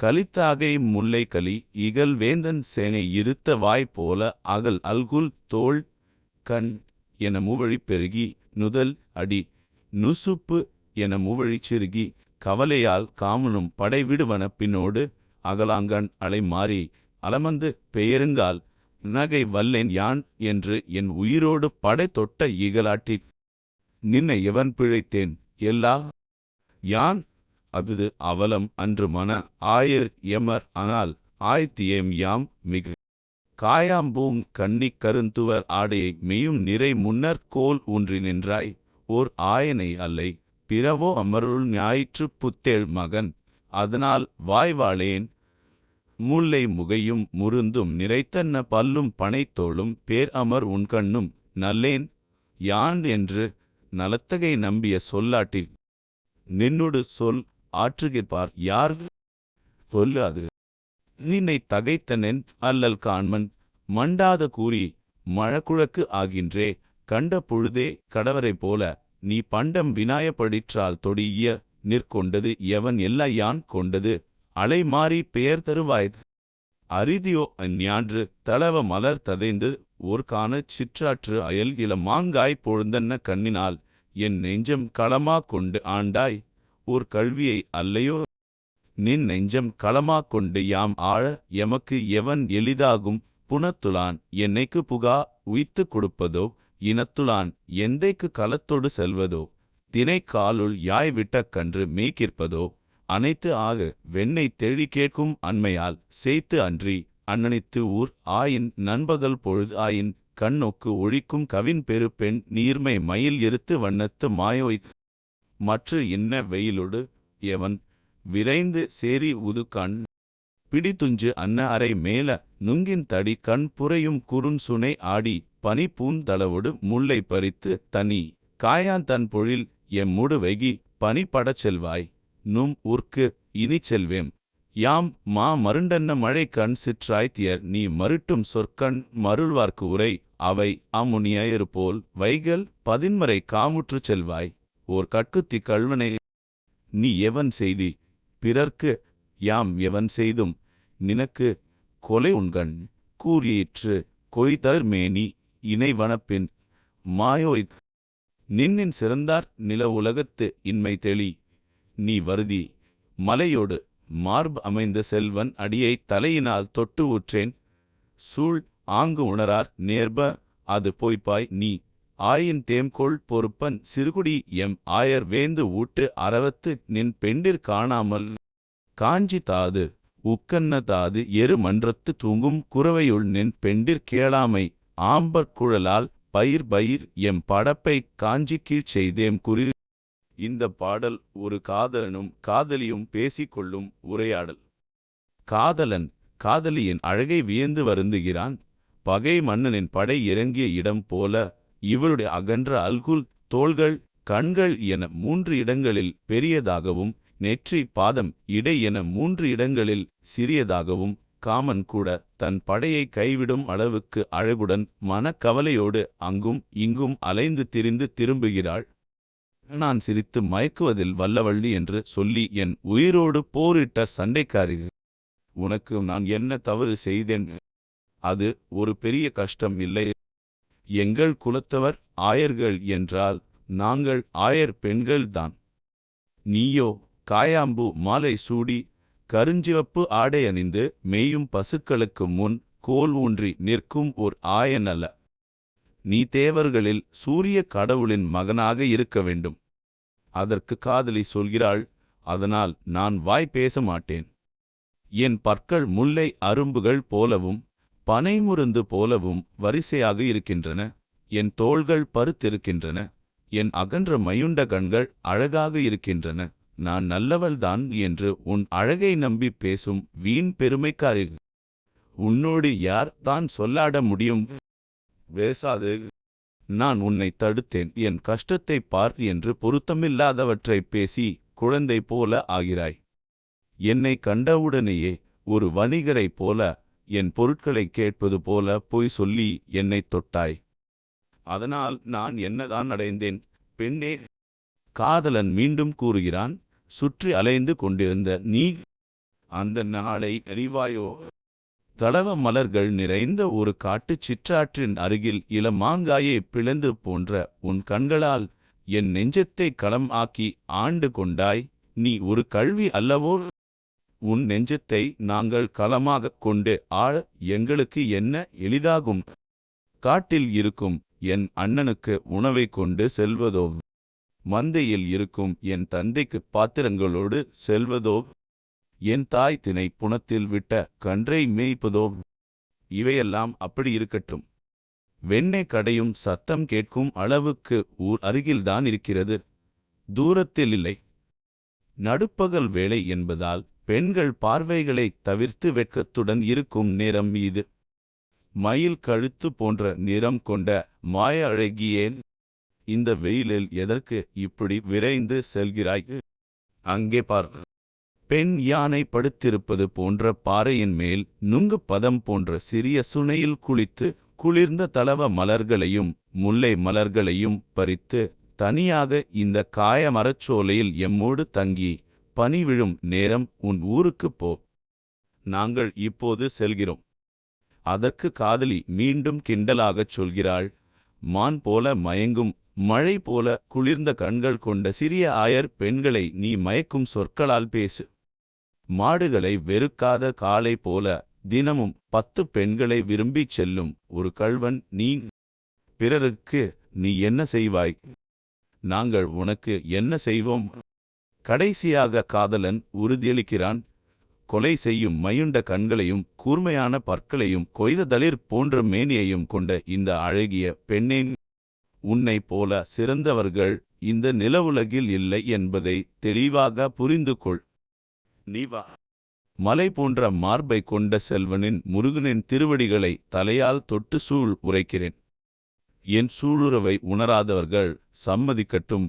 கலித்தாகை முல்லை கலி இகல் வேந்தன் சேனை இருத்த வாய் போல அகல் அல்குல் தோள் கண் என மூவழி பெருகி நுதல் அடி நுசுப்பு என மூவழி சிறுகி கவலையால் காமனும் படை விடுவன பின்னோடு அகலாங்கண் அலை மாறி அலமந்து பெயருங்கால் நகை வல்லேன் யான் என்று என் உயிரோடு படை தொட்ட ஈகலாட்டி நின்னை எவன் பிழைத்தேன்? எல்லா யான் அஃது அவலம் அன்று மன ஆயர் எமர் ஆனால் ஆய்த்தியம் யாம் மிகு காயாம்பூங் கண்ணிக் கருந்துவர் ஆடையை மெய்யும் நிறை முன்னர் கோல் ஊன்றி நின்றாய். ஓர் ஆயனை அல்லை பிறவோ அமருள் ஞாயிற்று புத்தேள் மகன். அதனால் வாய்வாளேன் முல்லை முகையும் முருந்தும் நிறைத்தன்ன பல்லும் பனைத்தோளும் பேர் அமர் உன்கண்ணும் நல்லேன் யான் என்று நலத்தகை நம்பிய சொல்லாட்டி நின்னுடு சொல் ஆற்றுகிற்பார் யார்? சொல்லாது. நின்னை தகைத்தனென் அல்லல் காண்மன் மண்டாத கூறி மழக்குழக்கு ஆகின்றே கண்ட பொழுதே கடவரை போல நீ பண்டம் வினாயப்படிற்றால் தொடிய நிற்கொண்டது எவன் எல்லா யான் கொண்டது? அலை மாறி பெயர் தருவாய். அரிதியோ அஞ்ஞான்று தளவ மலர் ததைந்து ஒரு காணச் சிற்றாற்று அயல் இள மாங்காய் பொழுந்தன்ன கண்ணினால் என் நெஞ்சம் களமா கொண்டு ஆண்டாய். ஓர் கல்வியை அல்லையோ? நின் நெஞ்சம் களமா கொண்டு யாம் ஆழ எமக்கு எவன் எளிதாகும்? புனத்துளான் என்னைக்கு புகா உய்த்து கொடுப்பதோ? இனத்துளான் எந்தைக்கு களத்தொடு செல்வதோ? தினைக்காலுள் யாய் விட்ட கன்று மேய்க்கிற்பதோ? அனைத்து ஆக வெண்ணை தெழி கேட்கும் அண்மையால் சேய்த்து அன்றி அன்னனித்து ஊர் ஆயின் நண்பகல் பொழுது ஆயின் கண்ணோக்கு ஒழிக்கும் கவின் பெரு பெண் நீர்மை மயில் இருத்து வண்ணத்து மாயோய் மற்ற இன்ன வெயிலொடு? எவன்? விரைந்து சேரி உது கண். பிடித்துஞ்சு அன்ன அறை மேல நுங்கின் தடி கண் புரையும் குறுன் சுனை ஆடி பனி பூந்தளவொடு முல்லை பறித்து தனி. காயான் தன் பொழில் எம் முடு வெகி பனி படச் செல்வாய். நும் உர்க்கு இனி செல்வேம். யாம் மா மருண்டன்ன மழை கண் சிற்றாய்த்தியர் நீ மருட்டும் சொற்கண் மருள்வார்க்கு உரை. அவை அம்முனியரு போல் வைகல் பதின்மறை காமுற்றுச் செல்வாய். ஓர் கட்குத்தி கழ்வனை நீ எவன் செய்தி? பிறர்க்கு யாம் எவன் செய்தும்? நினக்கு கொலை உண்கண் கூறியிற்று கொய்தர் மேனி இணைவனப்பின் மாயோய் நின்னின் சிறந்தார் நில உலகத்து இன்மை தெளி. நீ வருதி மலையோடு மார்பு அமைந்த செல்வன் அடியை தலையினால் தொட்டு உற்றேன் சூழ் ஆங்கு உணரார் நேர்ப அது போய்ப்பாய் நீ ஆயின் தேம்கொள் பொறுப்பன் சிறுகுடி எம் ஆயர் வேந்து ஊட்டு அறவத்து நின் பெண்டிற் காணாமல் காஞ்சி தாது உக்கன்ன தாது எரு மன்றத்து தூங்கும் குறவையுள் நின் பெண்டிற் கேளாமை ஆம்பற் குழலால் பயிர் பயிர் எம் படப்பை காஞ்சி கீழ் செய்தேம் குறி இந்த பாடல் ஒரு காதலனும் காதலியும் பேசிக்கொள்ளும் உரையாடல். காதலன் காதலியின் அழகை வியந்து வருந்துகிறான் பகை மன்னனின் படை இறங்கிய இடம் போல இவளுடைய அகன்ற அல்குல் தோள்கள் கண்கள் என மூன்று இடங்களில் பெரியதாகவும் நெற்றி பாதம் இடை என மூன்று இடங்களில் சிறியதாகவும் காமன் கூட தன் படையை கைவிடும் அளவுக்கு அழகுடன் மனக்கவலையோடு அங்கும் இங்கும் அலைந்து திரிந்து திரும்புகிறாள். நான் சிரித்து மயக்குவதில் வல்லவள்ளி என்று சொல்லி என் உயிரோடு போரிட்ட சண்டைக்காரி உனக்கு நான் என்ன தவறு செய்தேன்? அது ஒரு பெரிய கஷ்டம் இல்லை. எங்கள் குலத்தவர் ஆயர்கள் என்றால் நாங்கள் ஆயர் பெண்கள்தான். நீயோ காயாம்பு மாலை சூடி கருஞ்சிவப்பு ஆடை அணிந்து மேயும் பசுக்களுக்கு முன் கோல் ஊன்றி நிற்கும் ஓர் ஆயன் அல்ல. நீ தேவர்களில் சூரிய கடவுளின் மகனாக இருக்க வேண்டும். அதற்கு காதலி சொல்கிறாள் அதனால் நான் வாய் பேச மாட்டேன். என் பற்கள் முல்லை அரும்புகள் போலவும் பனைமுருந்து போலவும் வரிசையாக இருக்கின்றன. என் தோள்கள் பருத்திருக்கின்றன. என் அகன்ற மையுண்ட கண்கள் அழகாக இருக்கின்றன. நான் நல்லவள்தான் என்று உன் அழகை நம்பி பேசும் வீண் பெருமைக்காரி. உன்னோடு யார் தான் சொல்லாட முடியும்? பேசாது. நான் உன்னை தடுத்தேன். என் கஷ்டத்தை பார் என்று பொருத்தமில்லாதவற்றைப் பேசி குழந்தை போல ஆகிறாய். என்னை கண்டவுடனேயே ஒரு வணிகரைப் போல என் பொருட்களைக் கேட்பது போல பொய் சொல்லி என்னைத் தொட்டாய். அதனால் நான் என்னதான் அடைந்தேன்? பெண்ணே காதலன் மீண்டும் கூறுகிறான் சுற்றி அலைந்து கொண்டிருந்த நீ அந்த நாளை அறிவாயோ? தடவ மலர்கள் நிறைந்த ஒரு காட்டுச் சிற்றாற்றின் அருகில் இளமாங்காயை பிளந்து போன்ற உன் கண்களால் என் நெஞ்சத்தை களம் ஆக்கி ஆண்டு கொண்டாய். நீ ஒரு கல்வி அல்லவோ? உன் நெஞ்சத்தை நாங்கள் களமாகக் கொண்டு ஆள எங்களுக்கு என்ன எளிதாகும்? காட்டில் இருக்கும் என் அண்ணனுக்கு உணவை கொண்டு செல்வதோ? மந்தையில் இருக்கும் என் தந்தைக்கு பாத்திரங்களோடு செல்வதோ? என் தாய் தினை புனத்தில் விட்ட கன்றை மேய்ப்பதோ? இவையெல்லாம் அப்படி இருக்கட்டும். வெண்ணெய் கடையும் சத்தம் கேட்கும் அளவுக்கு ஊர் அருகில்தான் இருக்கிறது. தூரத்தில் இல்லை. நடுப்பகல் வேளை என்பதால் பெண்கள் பார்வைகளை தவிர்த்து வெட்கத்துடன் இருக்கும் நேரம் இது. மயில் கழுத்து போன்ற நிறம் கொண்ட மாய அழகியேன். இந்த வெயிலில் எதற்கு இப்படி விரைந்து செல்கிறாய்? அங்கே பார். பெண் யானை படுத்திருப்பது போன்ற பாறையின் மேல் நுங்கு பதம் போன்ற சிறிய சுனையில் குளித்து குளிர்ந்த தளவ மலர்களையும் முல்லை மலர்களையும் பறித்து தனியாக இந்த காய மரச்சோலையில் எம்மோடு தங்கி பனி விழும் நேரம் உன் ஊருக்குப் போ. நாங்கள் இப்போது செல்கிறோம். அதற்கு காதலி மீண்டும் கிண்டலாகச் சொல்கிறாள். மான் போல மயங்கும் மழை போல குளிர்ந்த கண்கள் கொண்ட சிறிய ஆயர் பெண்களை நீ மயக்கும் சொற்களால் பேசு. மாடுகளை வெறுக்காத காலை போல தினமும் பத்து பெண்களை விரும்பிச் செல்லும் ஒரு கள்வன் நீ. பிறருக்கு நீ என்ன செய்வாய்? நாங்கள் உனக்கு என்ன செய்வோம்? கடைசியாக காதலன் உறுதியளிக்கிறான். கொலை செய்யும் மையுண்ட கண்களையும் கூர்மையான பற்களையும் கொய்த தளிர் போன்ற மேனியையும் கொண்ட இந்த அழகிய பெண்ணேன் உன்னைப் போல சிறந்தவர்கள் இந்த நிலவுலகில் இல்லை என்பதை தெளிவாக புரிந்து கொள் நீ வா. மலை போன்ற மார்பை கொண்ட செல்வனின் முருகனின் திருவடிகளை தலையால் தொட்டு சூழ் உரைக்கிறேன். என் சூளுறவை உணராதவர்கள் சம்மதிக்கட்டும்.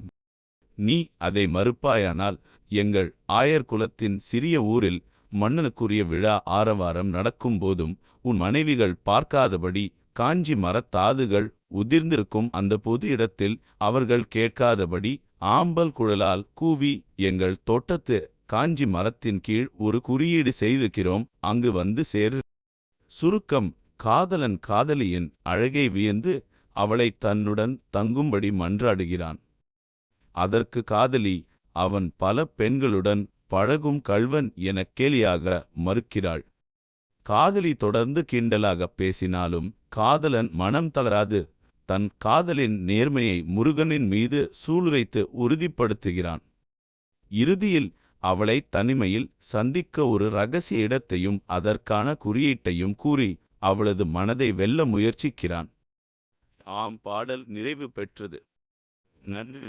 நீ அதை மறுப்பாயானால் எங்கள் ஆயர் குலத்தின் சிறிய ஊரில் மன்னனுக்குரிய விழா ஆரவாரம் நடக்கும்போதும் உன் மனைவிகள் பார்க்காதபடி காஞ்சி மரத்தாதுகள் உதிர்ந்திருக்கும் அந்த பொது இடத்தில் அவர்கள் கேட்காதபடி ஆம்பல் குழலால் கூவி எங்கள் தோட்டத்து காஞ்சி மரத்தின் கீழ் ஒரு குறியீடு செய்திருக்கிறோம் அங்கு வந்து சேர் சுருக்கம் காதலன் காதலியின் அழகை வியந்து அவளை தன்னுடன் தங்கும்படி மன்றாடுகிறான். அதற்கு காதலி அவன் பல பெண்களுடன் பழகும் கள்வன் எனக் கேலியாக மறுக்கிறாள். காதலி தொடர்ந்து கிண்டலாகப் பேசினாலும் காதலன் மனம் தளராது. தன் காதலின் நேர்மையை முருகனின் மீது சூளுரைத்து உறுதிப்படுத்துகிறான். இறுதியில் அவளை தனிமையில் சந்திக்க ஒரு ரகசிய இடத்தையும் அதற்கான குறியீட்டையும் கூறி அவளது மனதை வெல்ல முயற்சிக்கிறான். ஆம் பாடல் நிறைவு பெற்றது. நன்றி.